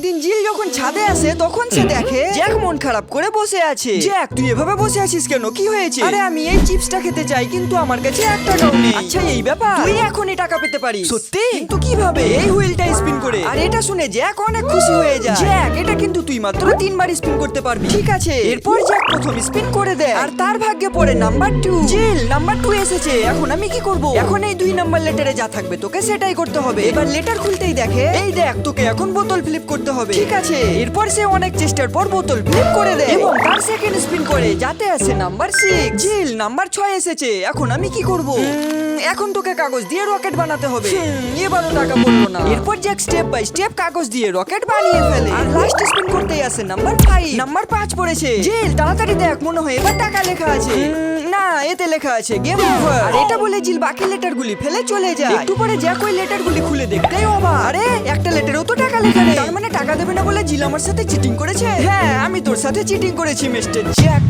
একদিন জিল যখন ছাদে আসে তখন সে দেখে জ্যাক মন খারাপ করে বসে আছে। জ্যাক তুই এভাবে বসে আছিস কেন? কি হয়েছে? আরে আমি এই চিপসটা খেতে চাই কিন্তু আমার কাছে এক টাকাও নেই। আচ্ছা এই ব্যাপার। তুই এখনই টাকা পেতে পারিস। সত্যি? কিন্তু কীভাবে? এই হুইলটা স্পিন করে। আর এটা শুনে জ্যাক অনেক খুশি হয়ে যায়। জ্যাক এটা কিন্তু তুই মাত্র তিনবার স্পিন করতে পারবি। ঠিক আছে। এরপর জ্যাক প্রথম স্পিন করে দেয়। আর তার ভাগ্যে পড়ে নাম্বার টু। জিল নাম্বার টু এসেছে। এখন আমি কি করব? এখন এই দুই নাম্বার লেটারে যা থাকবে তোকে সেটাই করতে হবে। এবার লেটার খুলতেই দেখে এই দেখ তোকে এখন বোতল ফ্লিপ করতে হবে। ঠিক আছে। এরপর সে অনেক চেষ্টার পর বোতল ফ্লিপ করে দেয় এবং তার সেকেন্ড স্পিন করে যাতে আসে নাম্বার সিক্স জিল নাম্বার ছয় এসেছে। এখন আমি কি করব? এখন তোকে কাগজ দিয়ে রকেট বানাতে হবে। এবারও টাকা পড়ল না। এরপর জ্যাক স্টেপ বাই স্টেপ কাগজ দিয়ে রকেট বানিয়ে ফেলে। আর লাস্ট স্পিন করতেই আসে নাম্বার ফাইভ নাম্বার পাঁচ পড়েছে। জিল তাড়াতাড়ি দেখ মনে হয় এবার টাকা লেখা আছে। না এতে লেখা আছে গেম ওভার আর এটা বলে জিল বাকি লেটারগুলি ফেলে চলে যায়। একটু পরে জ্যাক ওই লেটারগুলি খুলে দেখতেই অবাক। আরে একটা লেটারেও তো টাকা লেখা নেই। টাকা দেবে না বলে জিল আমার সাথে চিটিং করেছে? হ্যাঁ আমি তোর সাথে চিটিং করেছি, মিস্টার জ্যাক।